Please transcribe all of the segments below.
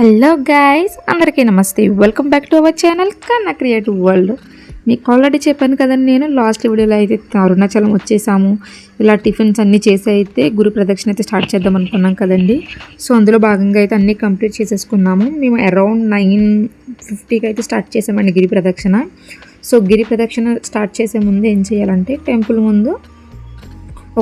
Hello guys అందరికీ నమస్తే. Welcome back to our channel Kanna creative world మీకు already చెప్పాను కదండి నేను లాస్ట్ వీడియోలో అయితే అరుణాచలం వచ్చేసాము. ఇలా టిఫిన్స్ అన్నీ చేసి అయితే గురు ప్రదక్షిణ అయితే స్టార్ట్ చేద్దాం అనుకున్నాం కదండి. సో అందులో భాగంగా అయితే అన్నీ కంప్లీట్ చేసేసుకున్నాము. మేము అరౌండ్ నైన్ ఫిఫ్టీకి అయితే స్టార్ట్ చేసామండి గిరి ప్రదక్షిణ. సో గిరి ప్రదక్షిణ స్టార్ట్ చేసే ముందు ఏం చేయాలంటే టెంపుల్ ముందు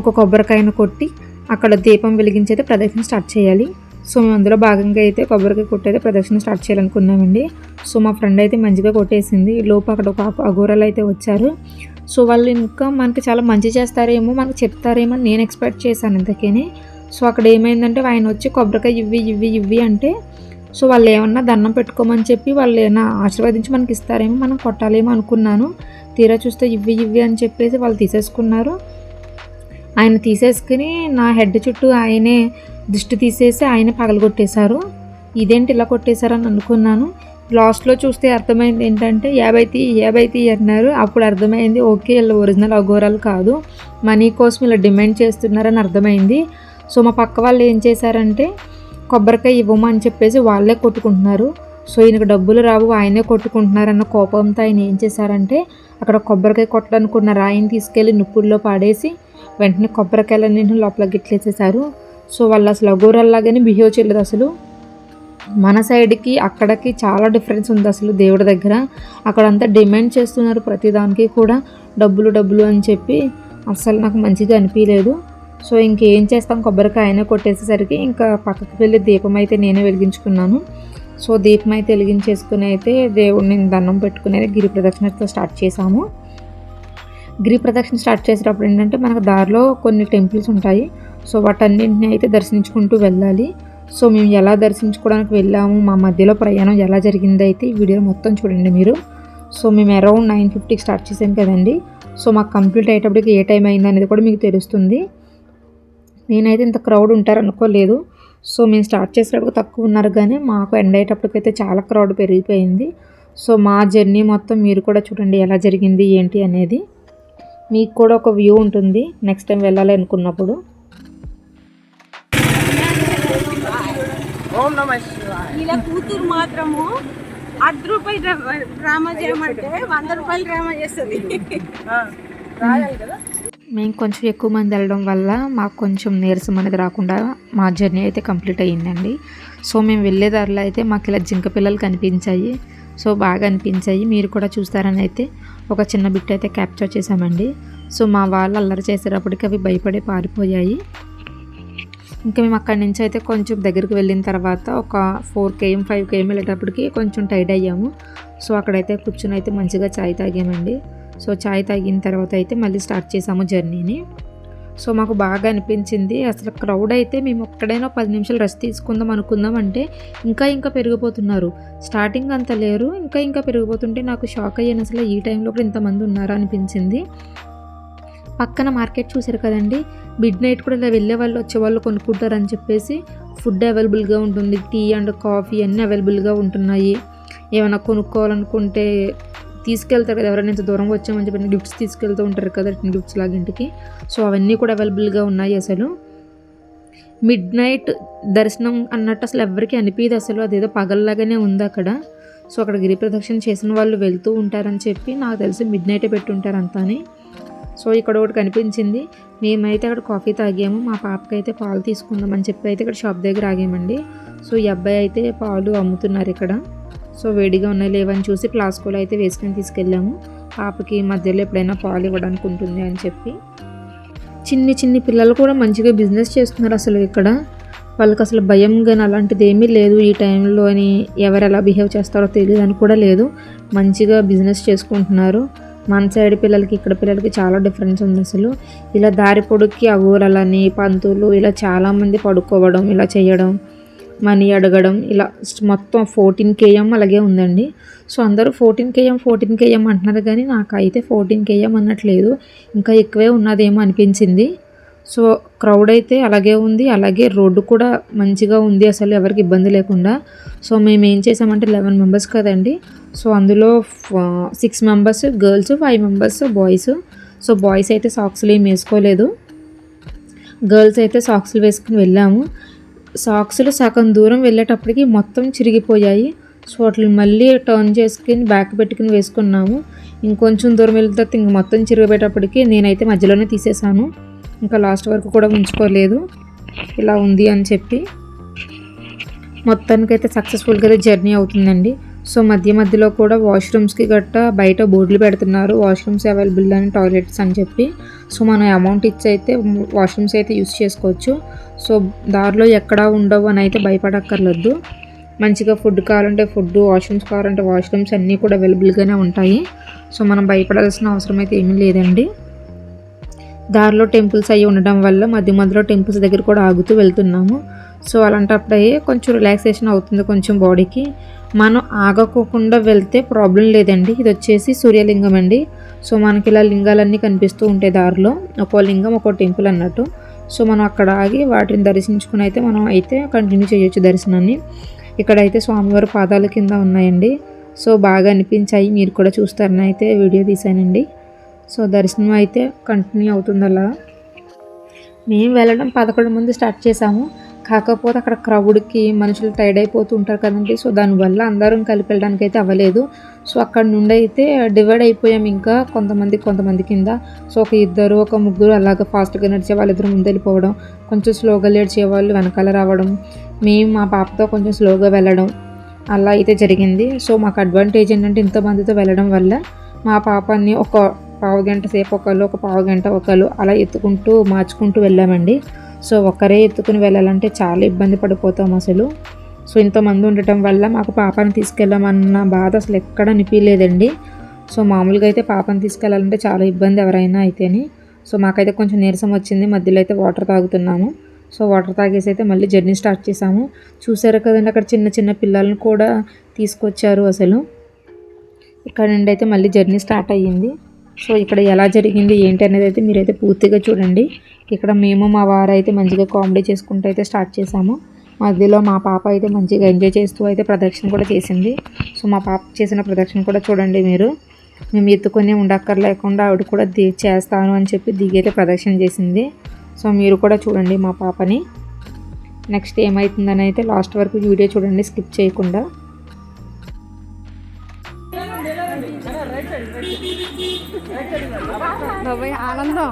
ఒక కొబ్బరికాయను కొట్టి అక్కడ దీపం వెలిగించి అయితే ప్రదక్షిణ స్టార్ట్ చేయాలి. సో మేము అందులో భాగంగా అయితే కొబ్బరికాయ కొట్టయితే ప్రదక్షిణ స్టార్ట్ చేయాలనుకున్నామండి. సో మా ఫ్రెండ్ అయితే మంచిగా కొట్టేసింది. ఈ లోపు అక్కడ ఒక అఘోరాలు అయితే వచ్చారు. సో వాళ్ళు ఇంకా మనకి చాలా మంచి చేస్తారేమో మనకు చెప్తారేమో అని నేను ఎక్స్పెక్ట్ చేశాను ఇంతకని. సో అక్కడ ఏమైందంటే ఆయన వచ్చి కొబ్బరికాయ ఇవ్వి ఇవ్వి ఇవ్వి అంటే సో వాళ్ళు ఏమన్నా దండం పెట్టుకోమని చెప్పి వాళ్ళు ఏమైనా ఆశీర్వదించి మనకి ఇస్తారేమో మనం కొట్టాలేమో అనుకున్నాను. తీరా చూస్తే ఇవ్వి ఇవ్వి అని చెప్పేసి వాళ్ళు తీసేసుకున్నారు. ఆయన తీసేసుకుని నా హెడ్ చుట్టూ ఆయనే దిష్టి తీసేసి ఆయన పగలగొట్టేశారు. ఇదేంటి ఇలా కొట్టేశారని అనుకున్నాను. లాస్ట్లో చూస్తే అర్థమైంది ఏంటంటే యాభై తీ యాభై తీ అన్నారు. అప్పుడు అర్థమైంది ఓకే వీళ్ళు ఒరిజినల్ అఘోరాలు కాదు. మనీ కోసం ఇలా డిమాండ్ చేస్తున్నారని అర్థమైంది. సో మా పక్క వాళ్ళు ఏం చేశారంటే కొబ్బరికాయ ఇవ్వమని చెప్పేసి వాళ్ళే కొట్టుకుంటున్నారు. సో ఈయనకు డబ్బులు రావు ఆయనే కొట్టుకుంటున్నారన్న కోపంతో ఆయన ఏం చేశారంటే అక్కడ కొబ్బరికాయ కొట్టాలనుకున్న రాయిని తీసుకెళ్ళి నిప్పుల్లో పాడేసి వెంటనే కొబ్బరికాయలన్నింటిని లోపల గిట్లేసేసారు సో వాళ్ళు అసలు అఘోరల్లాగానే బిహేవ్ చేయలేదు అసలు. మన సైడ్కి అక్కడికి చాలా డిఫరెన్స్ ఉంది అసలు దేవుడి దగ్గర. అక్కడంతా డిమాండ్ చేస్తున్నారు ప్రతిదానికి కూడా డబ్బులు డబ్బులు అని చెప్పి. అసలు నాకు మంచిగా అనిపించలేదు సో ఇంకేం చేస్తాం? కొబ్బరికాయ అయినా కొట్టేసేసరికి ఇంకా పక్కకి వెళ్ళి దీపం అయితే నేనే వెలిగించుకున్నాను. సో దీపం అయితే వెలిగించేసుకుని అయితే దేవుడిని దండం పెట్టుకుని గిరి ప్రదక్షిణతో స్టార్ట్ చేసాము గిరి ప్రదక్షిణ స్టార్ట్ చేసేటప్పుడు ఏంటంటే మనకు దారిలో కొన్ని టెంపుల్స్ ఉంటాయి. సో వాటన్నింటిని అయితే దర్శించుకుంటూ వెళ్ళాలి. సో మేము ఎలా దర్శించుకోవడానికి వెళ్ళాము మా మధ్యలో ప్రయాణం ఎలా జరిగింది అయితే ఈ వీడియో మొత్తం చూడండి మీరు. సో మేము అరౌండ్ నైన్ ఫిఫ్టీకి స్టార్ట్ చేసాం కదండి. సో మాకు కంప్లీట్ అయ్యేటప్పటికి ఏ టైం అయింది అనేది కూడా మీకు తెలుస్తుంది. నేనైతే ఇంత క్రౌడ్ ఉంటారు అనుకోలేదు సో మేము స్టార్ట్ చేసేటప్పుడు తక్కువ ఉన్నారు కానీ మాకు ఎండ్ అయ్యేటప్పటికైతే చాలా క్రౌడ్ పెరిగిపోయింది. సో మా జర్నీ మొత్తం మీరు కూడా చూడండి ఎలా జరిగింది ఏంటి అనేది. మీకు కూడా ఒక వ్యూ ఉంటుంది నెక్స్ట్ టైం వెళ్ళాలి అనుకున్నప్పుడు. ఓం నమ శివాయ. ఇలా కూతురు మాత్రము అర్ధ రూపాయలు డ్రా- డ్రామా చేయమంటే వంద రూపాయలు డ్రామా చేస్తుంది. రాయాలి కదా? మేము కొంచెం ఎక్కువ మంది వెళ్ళడం వల్ల మాకు కొంచెం నీరసం అనేది రాకుండా మా జర్నీ అయితే కంప్లీట్ అయ్యిందండి. సో మేము వెళ్ళే దారిలో అయితే మాకు ఇలా జింక పిల్లలు కనిపించాయి. సో బాగా అనిపించాయి. మీరు కూడా చూస్తారని అయితే ఒక చిన్న బిట్ అయితే క్యాప్చర్ చేసామండి సో మా వాళ్ళు అల్లరి చేసేటప్పటికి అవి భయపడి పారిపోయాయి. ఇంకా మేము అక్కడి నుంచి అయితే కొంచెం దగ్గరికి వెళ్ళిన తర్వాత ఒక ఫోర్ కేఎం ఫైవ్ కేఎం వెళ్ళేటప్పటికి కొంచెం టైడ్ అయ్యాము. సో అక్కడైతే కూర్చొని అయితే మంచిగా చాయ్ తాగామండి. సో చాయ్ తాగిన తర్వాత అయితే మళ్ళీ స్టార్ట్ చేసాము జర్నీని. సో మాకు బాగా అనిపించింది. అసలు క్రౌడ్ అయితే మేము ఒక్కడైనా పది నిమిషాలు రెస్ట్ తీసుకుందాం అనుకుందాం అంటే ఇంకా ఇంకా పెరిగిపోతున్నారు. స్టార్టింగ్ అంత లేరు. ఇంకా ఇంకా పెరిగిపోతుంటే నాకు షాక్ అయ్యాను. అసలు ఈ టైంలో కూడా ఇంతమంది ఉన్నారా అనిపించింది. పక్కన మార్కెట్ చూసారు కదండి. మిడ్ నైట్ కూడా ఇలా వెళ్ళే వాళ్ళు వచ్చే వాళ్ళు కొనుక్కుంటారని చెప్పేసి ఫుడ్ అవైలబుల్గా ఉంటుంది. టీ అండ్ కాఫీ అన్నీ అవైలబుల్గా ఉంటున్నాయి. ఏమైనా కొనుక్కోవాలనుకుంటే తీసుకెళ్తారు కదా ఎవరైనా ఇంత దూరం వచ్చామని చెప్పి గిఫ్ట్స్ తీసుకెళ్తూ ఉంటారు కదా గిఫ్ట్స్ లాగా ఇంటికి. సో అవన్నీ కూడా అవైలబుల్గా ఉన్నాయి అసలు. మిడ్ నైట్ దర్శనం అన్నట్టు అసలు ఎవరికి అనిపించదు అసలు. అదేదో పగల్లాగానే ఉంది అక్కడ. సో అక్కడ గిరి ప్రదక్షిణ చేసిన వాళ్ళు వెళ్తూ ఉంటారని చెప్పి నాకు తెలిసి మిడ్ నైటే పెట్టుంటారు అంతా అని సో ఇక్కడ ఒకటి కనిపించింది. మేమైతే అక్కడ కాఫీ తాగాము. మా పాపకి అయితే పాలు తీసుకుందామని చెప్పి అయితే ఇక్కడ షాప్ దగ్గర ఆగామండి. సో ఈ అబ్బాయి అయితే పాలు అమ్ముతున్నారు ఇక్కడ. సో వేడిగా ఉన్నాయి లేవని చూసి ప్లాస్కోలో అయితే వేసుకొని తీసుకెళ్ళాము. పాపకి మధ్యలో ఎప్పుడైనా పాలు ఇవ్వడానికి ఉంటుంది అని చెప్పి. చిన్ని చిన్ని పిల్లలు కూడా మంచిగా బిజినెస్ చేస్తున్నారు అసలు ఇక్కడ. వాళ్ళకి అసలు భయం కానీ అలాంటిది ఏమీ లేదు. ఈ టైంలో అని ఎవరు ఎలా బిహేవ్ చేస్తారో తెలియదు అని కూడా లేదు. మంచిగా బిజినెస్ చేసుకుంటున్నారు. మన సైడ్ పిల్లలకి ఇక్కడ పిల్లలకి చాలా డిఫరెన్స్ ఉంది అసలు. ఇలా దారి పొడుక్కి అగోరలని పంతులు ఇలా చాలామంది పడుకోవడం ఇలా చేయడం మనీ అడగడం ఇలా మొత్తం ఫోర్టీన్ కేఎం అలాగే ఉందండి. సో అందరూ ఫోర్టీన్ కేఎం ఫోర్టీన్ కేఎం అంటున్నారు కానీ నాకైతే ఫోర్టీన్ కేఎం అన్నట్లేదు. ఇంకా ఎక్కువే ఉన్నదేమో అనిపించింది. సో క్రౌడ్ అయితే అలాగే ఉంది. అలాగే రోడ్డు కూడా మంచిగా ఉంది. అసలు ఎవరికి ఇబ్బంది లేకుండా. సో మేము ఏం చేసామంటే లెవెన్ మెంబర్స్ కదండి. సో అందులో six members girls five members boys so boys అయితే సాక్స్లు ఏం వేసుకోలేదు. గర్ల్స్ అయితే సాక్స్లు వేసుకుని వెళ్ళాము. సాక్స్లు సగం దూరం వెళ్ళేటప్పటికి మొత్తం చిరిగిపోయాయి. సో అట్లా మళ్ళీ టర్న్ చేసుకుని బ్యాక్ పెట్టుకుని వేసుకున్నాము. ఇంకొంచెం దూరం వెళ్తే ఇంక మొత్తం చిరిగిపోయేటప్పటికి నేనైతే మధ్యలోనే తీసేసాను. ఇంకా లాస్ట్ వరకు కూడా ఉంచుకోలేదు. ఇలా ఉంది అని చెప్పి మొత్తానికైతే సక్సెస్ఫుల్గా జర్నీ అవుతుందండి. సో మధ్య మధ్యలో కూడా వాష్రూమ్స్కి గట్ట బయట బోర్డులు పెడుతున్నారు. వాష్రూమ్స్ అవైలబుల్ అని టాయిలెట్స్ అని చెప్పి. సో మనం అమౌంట్ ఇచ్చి అయితే వాష్రూమ్స్ అయితే యూస్ చేసుకోవచ్చు. సో దారిలో ఎక్కడా ఉండవు అని అయితే భయపడక్కర్లేదు. మంచిగా ఫుడ్ కావాలంటే ఫుడ్ వాష్రూమ్స్ కావాలంటే వాష్రూమ్స్ అన్నీ కూడా అవైలబుల్గానే ఉంటాయి. సో మనం భయపడాల్సిన అవసరం అయితే ఏమీ లేదండి. దారిలో టెంపుల్స్ అవి ఉండడం వల్ల మధ్య మధ్యలో టెంపుల్స్ దగ్గర కూడా ఆగుతూ వెళ్తున్నాము. సో అలాంటప్పుడే కొంచెం రిలాక్సేషన్ అవుతుంది కొంచెం బాడీకి మనం ఆగకోకుండా వెళ్తే ప్రాబ్లం లేదండి. ఇది వచ్చేసి సూర్యలింగం అండి. సో మనకి ఇలా లింగాలన్నీ కనిపిస్తూ ఉంటాయి దారిలో. ఒక్కో లింగం ఒక్కో టెంపుల్ అన్నట్టు. సో మనం అక్కడ ఆగి వాటిని దర్శించుకుని అయితే మనం అయితే కంటిన్యూ చేయొచ్చు దర్శనాన్ని. ఇక్కడైతే స్వామివారి పాదాల కింద ఉన్నాయండి. సో బాగా అనిపించాయి. మీరు కూడా చూస్తారని అయితే వీడియో తీశానండి. సో దర్శనం అయితే కంటిన్యూ అవుతుంది అలా మేము వెళ్ళడం పదకొండు మంది స్టార్ట్ చేసాము. కాకపోతే అక్కడ క్రౌడ్కి మనుషులు టైర్డ్ అయిపోతూ ఉంటారు కదండి. సో దానివల్ల అందరం కలిపి వెళ్ళడానికి అయితే అవ్వలేదు. సో అక్కడ నుండి అయితే డివైడ్ అయిపోయాం ఇంకా కొంతమంది కొంతమంది కింద. సో ఒక ఇద్దరు ఒక ముగ్గురు అలాగ ఫాస్ట్గా నడిచే వాళ్ళిద్దరు ముందు వెళ్ళిపోవడం కొంచెం స్లోగా లేడ్చే వాళ్ళు వెనకాల రావడం మేము మా పాపతో కొంచెం స్లోగా వెళ్ళడం అలా అయితే జరిగింది. సో మాకు అడ్వాంటేజ్ ఏంటంటే ఇంతమందితో వెళ్ళడం వల్ల మా పాపని ఒక పావు గంట సేపు ఒకళ్ళు ఒక పావు గంట ఒకళ్ళు అలా ఎత్తుకుంటూ మార్చుకుంటూ వెళ్ళామండి. సో ఒక్కరే ఎత్తుకుని వెళ్ళాలంటే చాలా ఇబ్బంది పడిపోతాం అసలు. సో ఇంతమంది ఉండటం వల్ల మాకు పాపని తీసుకెళ్ళామన్న బాధ అసలు ఎక్కడ అనిపించలేదండి సో మామూలుగా అయితే పాపని తీసుకెళ్ళాలంటే చాలా ఇబ్బంది ఎవరైనా అయితేని. సో మాకైతే కొంచెం నీరసం వచ్చింది. మధ్యలో అయితే వాటర్ తాగుతున్నాము. సో వాటర్ తాగేసి అయితే మళ్ళీ జర్నీ స్టార్ట్ చేసాము. చూసారు కదండి అక్కడ చిన్న చిన్న పిల్లల్ని కూడా తీసుకొచ్చారు అసలు. ఇక్కడ నుండి అయితే మళ్ళీ జర్నీ స్టార్ట్ అయ్యింది. సో ఇక్కడ ఎలా జరిగింది ఏంటి అనేది అయితే మీరైతే పూర్తిగా చూడండి. ఇక్కడ మేము మా వారు అయితే మంచిగా కామెడీ చేసుకుంటూ అయితే స్టార్ట్ చేసాము మధ్యలో మా పాప అయితే మంచిగా ఎంజాయ్ చేస్తూ అయితే ప్రదక్షిణ కూడా చేసింది. సో మా పాప చేసిన ప్రదక్షిణ కూడా చూడండి మీరు. మేము ఎత్తుకొని ఉండక్కర్లేకుండా ఆవిడ కూడా ది చేస్తాను అని చెప్పి దిగైతే ప్రదక్షిణ చేసింది. సో మీరు కూడా చూడండి మా పాపని. నెక్స్ట్ ఏమవుతుందని అయితే లాస్ట్ వరకు వీడియో చూడండి స్కిప్ చేయకుండా. బాబాయ్ ఆనందం.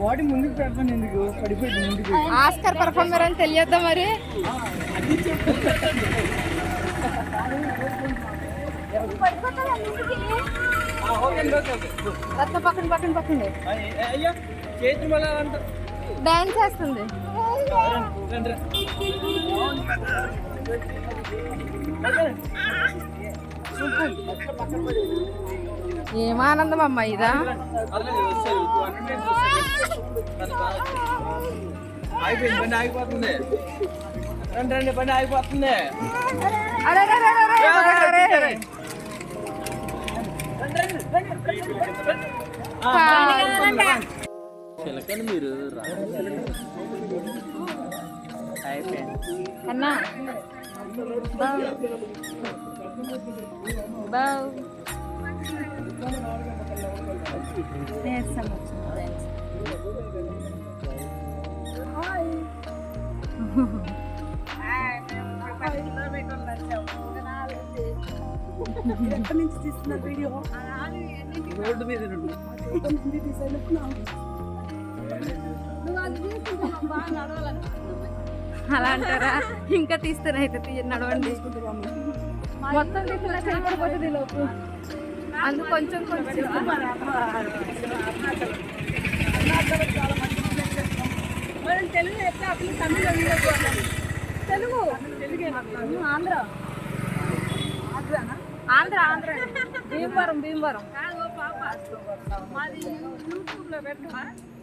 బాడీ ముందుకు పెడతాను ఎందుకు? పడిపోయింది ముందుకు. ఆస్కర్ పర్ఫార్మర్ అని తెలియద్దా మరి? రత్న పక్కన పక్కన పక్కన. డాన్స్ చేస్తుంది. ఏం ఆనందం అమ్మా ఇదా బండి ఆగిపోతుంది రండి రండి బండి ఆగిపోతుంది అరే. చిలకండి మీరు అయిపోయింది అన్నా బావ్. బావ్. నీరసం వచ్చింది friends. రోడ్డు మీద నుండి అలా అంటారా? ఇంకా తీస్తారు? అయితే తీయ నడవండి. మొత్తం సరిపడిపోతుంది లోపు. అందుకు కొంచెం కొంచెం తెలుగు చెప్తే తమిళ తెలుగు. ఆంధ్ర. ఆంధ్ర. ఆంధ్ర భీమవరం. భీమవరం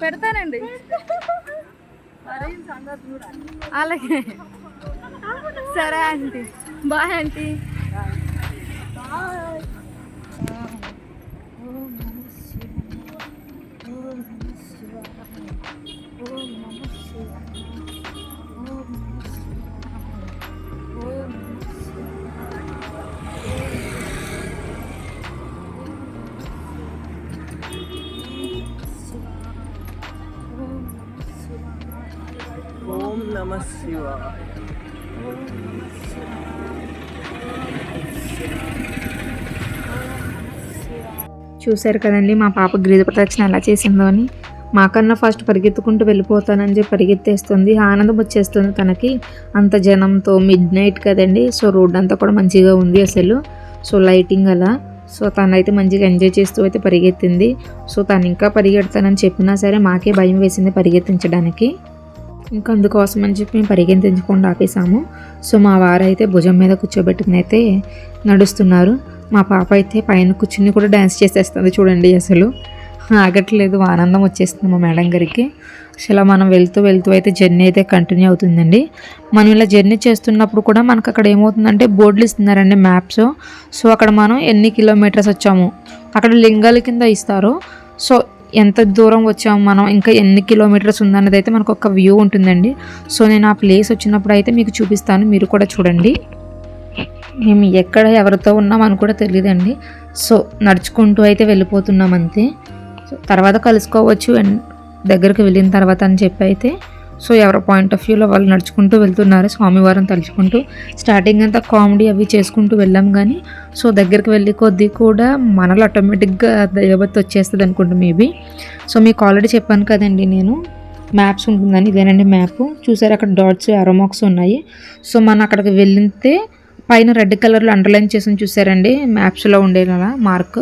పెడతానండి. అలాగే. సరే ఆంటీ. Bye aunty. నమ చూశారు కదండి మా పాప గిరి ప్రదక్షిణ ఎలా చేసిందో అని. మాకన్నా ఫస్ట్ పరిగెత్తుకుంటూ వెళ్ళిపోతానని చెప్పి పరిగెత్తేస్తుంది. ఆనందం వచ్చేస్తుంది తనకి. అంత జనంతో మిడ్ నైట్ కదండి సో రోడ్ అంతా కూడా మంచిగా ఉంది అసలు. సో లైటింగ్ అలా. సో తనైతే మంచిగా ఎంజాయ్ చేస్తూ అయితే పరిగెత్తింది. సో తను ఇంకా పరిగెడతానని చెప్పినా సరే మాకే భయం వేసింది పరిగెత్తించడానికి. ఇంకా అందుకోసం అని చెప్పి మేము పరిగెత్తించకుండా ఆపేసాము సో మా వారైతే భుజం మీద కూర్చోబెట్టుకుని అయితే నడుస్తున్నారు. మా పాప అయితే పైన కూర్చుని కూడా డ్యాన్స్ చేసేస్తుంది చూడండి అసలు. ఆగట్లేదు ఆనందం వచ్చేస్తుంది మా మేడం గారికి. అసలు మనం వెళ్తూ వెళ్తూ అయితే జర్నీ అయితే కంటిన్యూ అవుతుందండి. మనం ఇలా జర్నీ చేస్తున్నప్పుడు కూడా మనకు అక్కడ ఏమవుతుందంటే బోర్డులు ఇస్తున్నారండి మ్యాప్స్. సో అక్కడ మనం ఎన్ని కిలోమీటర్స్ వచ్చాము అక్కడ లింగాల కింద ఇస్తారు. సో ఎంత దూరం వచ్చాము మనం ఇంకా ఎన్ని కిలోమీటర్స్ ఉందన్నది అయితే మనకు ఒక వ్యూ ఉంటుందండి. సో నేను ఆ ప్లేస్ వచ్చినప్పుడు అయితే మీకు చూపిస్తాను మీరు కూడా చూడండి. మేము ఎక్కడ ఎవరితో ఉన్నాం అని కూడా తెలియదండి సో నడుచుకుంటూ అయితే వెళ్ళిపోతున్నాం అంతే. సో తర్వాత కలుసుకోవచ్చు అండ్ దగ్గరికి వెళ్ళిన తర్వాత అని చెప్పి అయితే సో ఎవరి పాయింట్ ఆఫ్ వ్యూలో వాళ్ళు నడుచుకుంటూ వెళ్తున్నారు స్వామివారం తలుచుకుంటూ. స్టార్టింగ్ అంతా కామెడీ అవి చేసుకుంటూ వెళ్ళాం కానీ సో దగ్గరికి వెళ్ళి కొద్దీ కూడా మనలో ఆటోమేటిక్గా దైవభక్తి వచ్చేస్తుంది అనుకుంటా మేబీ. సో మీకు ఆల్రెడీ చెప్పాను కదండి నేను మ్యాప్స్ ఉంటుందని ఇదేనండి మ్యాప్ చూసారు అక్కడ డాట్స్ అరోమాక్స్ ఉన్నాయి. సో మనం అక్కడికి వెళ్తే పైన రెడ్ కలర్లో అండర్లైన్ చేసి చూసారండి మ్యాప్స్లో ఉండేలా మార్క్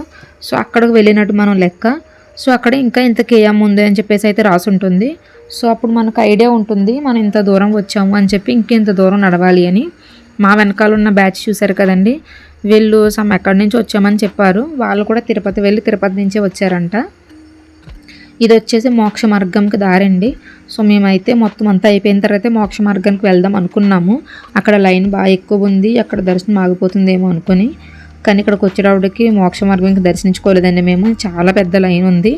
సో అక్కడికి వెళ్ళినట్టు మనం లెక్క. సో అక్కడ ఇంకా ఇంత కేఎం ఉంది అని చెప్పేసి అయితే రాసి ఉంటుంది. సో అప్పుడు మనకు ఐడియా ఉంటుంది మనం ఇంత దూరం వచ్చాము అని చెప్పి ఇంకెంత దూరం నడవాలి అని. మా వెనకాల ఉన్న బ్యాచ్ చూశారు కదండి వీళ్ళు సమ్ ఎక్కడి నుంచి వచ్చామని చెప్పారు. వాళ్ళు కూడా తిరుపతి వెళ్ళి తిరుపతి నుంచే వచ్చారంట. ఇది వచ్చేసి మోక్ష మార్గంకి దారండి సో మేమైతే మొత్తం అంతా అయిపోయిన తర్వాత మోక్ష మార్గానికి వెళ్దాం అనుకున్నాము. అక్కడ లైన్ బాగా ఎక్కువ ఉంది అక్కడ దర్శనం ఆగిపోతుందేమో అనుకుని. కానీ ఇక్కడికి వచ్చేటప్పటికి మోక్ష మార్గం ఇంకా దర్శించుకోలేదండి మేము. చాలా పెద్ద లైన్ ఉంది.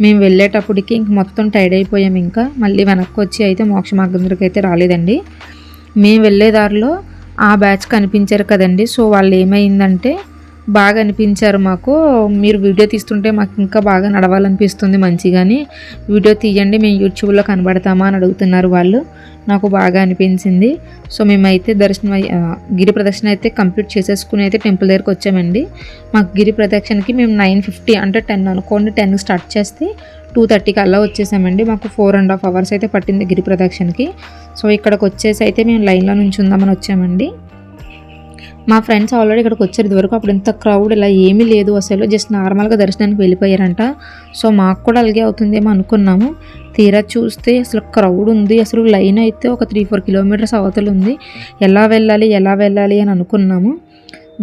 మేము వెళ్ళేటప్పటికి ఇంక మొత్తం టైడ్ అయిపోయాం ఇంకా. మళ్ళీ వెనక్కి వచ్చి అయితే మోక్ష మార్గం దగ్గరికి అయితే రాలేదండి. మేము వెళ్ళే దారిలో ఆ బ్యాచ్ కనిపించారు కదండి. సో వాళ్ళు ఏమైందంటే బాగా అనిపించారు మాకు. మీరు వీడియో తీస్తుంటే మాకు ఇంకా బాగా నడవాలనిపిస్తుంది మంచిగాని. వీడియో తీయండి మేము యూట్యూబ్లో కనబడతామా అని అడుగుతున్నారు వాళ్ళు. నాకు బాగా అనిపించింది. సో మేమైతే దర్శనం గిరి ప్రదక్షిణ అయితే కంప్లీట్ చేసేసుకుని అయితే టెంపుల్ దగ్గరికి వచ్చామండి. మాకు గిరి ప్రదక్షిణకి మేము నైన్ ఫిఫ్టీ అంటే టెన్ అనుకోండి టెన్ స్టార్ట్ చేస్తే టూ థర్టీకి అలా వచ్చేసామండి. మాకు ఫోర్ అండ్ హాఫ్ అవర్స్ అయితే పట్టింది గిరి ప్రదక్షిణకి. సో ఇక్కడికి వచ్చేసి అయితే మేము లైన్లో నుంచి ఉందామని వచ్చామండి. మా ఫ్రెండ్స్ ఆల్రెడీ ఇక్కడికి వచ్చారు. ఇదివరకు అప్పుడు ఇంత క్రౌడ్ ఇలా ఏమీ లేదు అసలు. జస్ట్ నార్మల్గా దర్శనానికి వెళ్ళిపోయారంట. సో మాకు కూడా అలాగే అవుతుందేమో అనుకున్నాము. తీరా చూస్తే అసలు క్రౌడ్ ఉంది. అసలు లైన్ అయితే ఒక త్రీ ఫోర్ కిలోమీటర్స్ అవతల ఉంది ఎలా వెళ్ళాలి ఎలా వెళ్ళాలి అని అనుకున్నాము.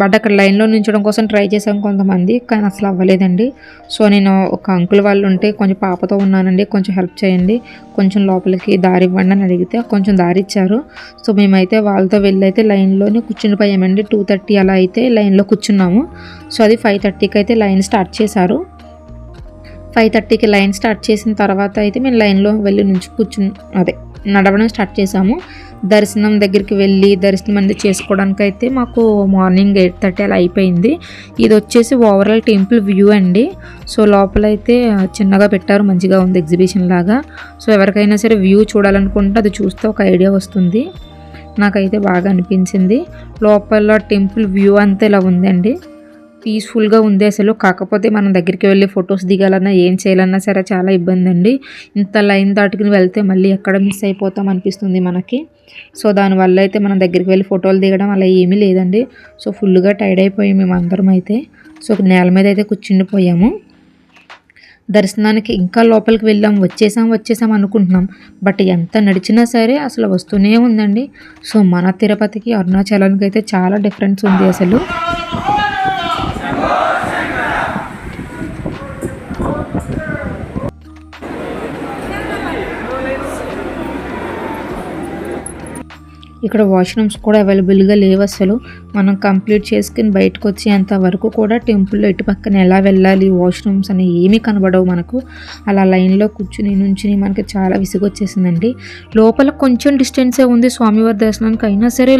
బట్ అక్కడ లైన్లో నించడం కోసం ట్రై చేశాం కొంతమంది కానీ అసలు అవ్వలేదండి. సో నేను ఒక అంకుల్ వాళ్ళు ఉంటే కొంచెం పాపతో ఉన్నానండి కొంచెం హెల్ప్ చేయండి కొంచెం లోపలికి దారి ఇవ్వండి అని అడిగితే కొంచెం దారి ఇచ్చారు. సో మేమైతే వాళ్ళతో వెళ్ళైతే లైన్లోనే లైన్లోనే కూర్చునిపోయామండి టూ థర్టీ అలా అయితే లైన్లో కూర్చున్నాము. సో అది ఫైవ్ థర్టీకి అయితే లైన్ స్టార్ట్ చేశారు. ఫైవ్ థర్టీకి లైన్ స్టార్ట్ చేసిన తర్వాత అయితే మేము లైన్లో వెళ్ళి నుంచి కూర్చుని అదే. నడవడం స్టార్ట్ చేసాము దర్శనం దగ్గరికి వెళ్ళి దర్శనం అనేది చేసుకోవడానికి అయితే మాకు మార్నింగ్ ఎయిట్ థర్టీ అలా అయిపోయింది. ఇది వచ్చేసి ఓవరాల్ టెంపుల్ వ్యూ అండి. సో లోపల అయితే చిన్నగా పెట్టారు మంచిగా ఉంది ఎగ్జిబిషన్ లాగా. సో ఎవరికైనా సరే వ్యూ చూడాలనుకుంటే అది చూస్తే ఒక ఐడియా వస్తుంది. నాకైతే బాగా అనిపించింది. లోపల టెంపుల్ వ్యూ అంతా ఇలా ఉందండి. పీస్ఫుల్గా ఉంది అసలు. కాకపోతే మనం దగ్గరికి వెళ్ళి ఫొటోస్ దిగాలన్నా ఏం చేయాలన్నా సరే చాలా ఇబ్బంది అండి ఇంత లైన్ దాటుకుని వెళ్తే మళ్ళీ ఎక్కడ మిస్ అయిపోతాం అనిపిస్తుంది మనకి. సో దానివల్ల అయితే మనం దగ్గరికి వెళ్ళి ఫోటోలు దిగడం అలా ఏమీ లేదండి. సో ఫుల్గా టైర్డ్ అయిపోయి మేము అందరం అయితే. సో నేల మీద అయితే కూర్చుండిపోయాము దర్శనానికి ఇంకా లోపలికి వెళ్ళాం. వచ్చేసాం వచ్చేసాం అనుకుంటున్నాం. బట్ ఎంత నడిచినా సరే అసలు వస్తూనే ఉందండి. సో మన తిరుపతికి అరుణాచలానికి అయితే చాలా డిఫరెన్స్ ఉంది అసలు. ఇక్కడ వాష్రూమ్స్ కూడా అవైలబుల్గా లేవు అసలు. మనం కంప్లీట్ చేసుకుని బయటకు వచ్చేంత వరకు కూడా టెంపుల్లో ఇటు పక్కన ఎలా వెళ్ళాలి వాష్రూమ్స్ అని ఏమీ కనబడవు మనకు. అలా లైన్లో కూర్చుని నుంచుని మనకి చాలా విసుగొచ్చేసిందండి. లోపల కొంచెం డిస్టెన్సే ఉంది స్వామివారి దర్శనానికి అయినా సరే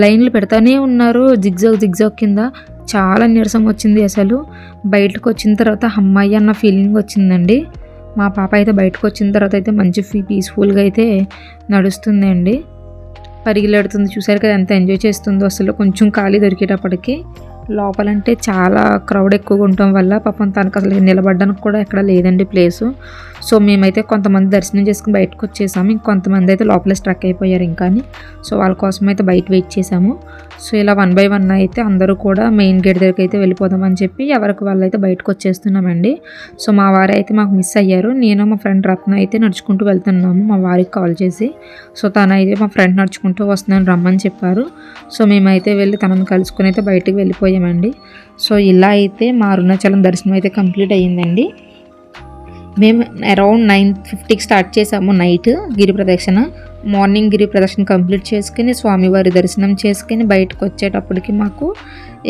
లైన్లు పెడతానే ఉన్నారు జిగ్జాగ్ జిగ్జాగ్ కింద. చాలా నీరసం వచ్చింది అసలు. బయటకు వచ్చిన తర్వాత అమ్మాయి అన్న ఫీలింగ్ వచ్చిందండి. మా పాప అయితే బయటకు వచ్చిన తర్వాత అయితే మంచి పీస్ఫుల్గా అయితే నడుస్తుంది అండి పరిగిలాడుతుంది. చూసారు కదా ఎంత ఎంజాయ్ చేస్తుందో. అసలు కొంచెం ఖాళీ దొరికేటప్పటికి. లోపలంటే చాలా క్రౌడ్ ఎక్కువగా ఉండటం వల్ల పాపం తనకు అసలు నిలబడడానికి కూడా ఎక్కడ లేదండి ప్లేసు సో మేమైతే కొంతమంది దర్శనం చేసుకుని బయటకు వచ్చేసాము. ఇంకొంతమంది అయితే లోపల స్ట్రక్ అయిపోయారు ఇంకా సో వాళ్ళ కోసం అయితే బయట వెయిట్ చేసాము. సో ఇలా వన్ బై వన్ అయితే అందరూ కూడా మెయిన్ గేట్ దగ్గరికి అయితే వెళ్ళిపోదామని చెప్పి ఎవరికి వాళ్ళు అయితే బయటకు వచ్చేస్తున్నామండి. సో మా వారు అయితే మాకు మిస్ అయ్యారు. నేను మా ఫ్రెండ్ రత్న అయితే నడుచుకుంటూ వెళ్తున్నాము. మా వారికి కాల్ చేసి. సో తన అయితే మా ఫ్రెండ్ నడుచుకుంటూ వస్తున్నాను రమ్మని చెప్పారు. సో మేమైతే వెళ్ళి తనను కలుసుకుని అయితే బయటకు వెళ్ళిపోయాము వెళ్ళిపోయామండి సో ఇలా అయితే మా అరుణాచలం దర్శనం అయితే కంప్లీట్ అయ్యిందండి. మేము అరౌండ్ నైన్ ఫిఫ్టీకి స్టార్ట్ చేసాము నైట్ గిరి ప్రదక్షిణ. మార్నింగ్ గిరి ప్రదక్షిణ కంప్లీట్ చేసుకుని స్వామివారి దర్శనం చేసుకుని బయటకు వచ్చేటప్పటికి మాకు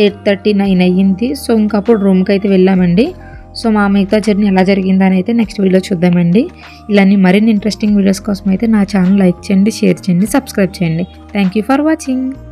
ఎయిట్ థర్టీ నైన్ అయ్యింది. సో ఇంకప్పుడు రూమ్కి అయితే వెళ్ళామండి. సో మా మిగతా జర్నీ ఎలా జరిగిందని అయితే నెక్స్ట్ వీడియో చూద్దామండి. ఇలాంటి మరిన్ని ఇంట్రెస్టింగ్ వీడియోస్ కోసం అయితే నా ఛానల్ లైక్ చేయండి షేర్ చేయండి సబ్స్క్రైబ్ చేయండి. Thank you for watching.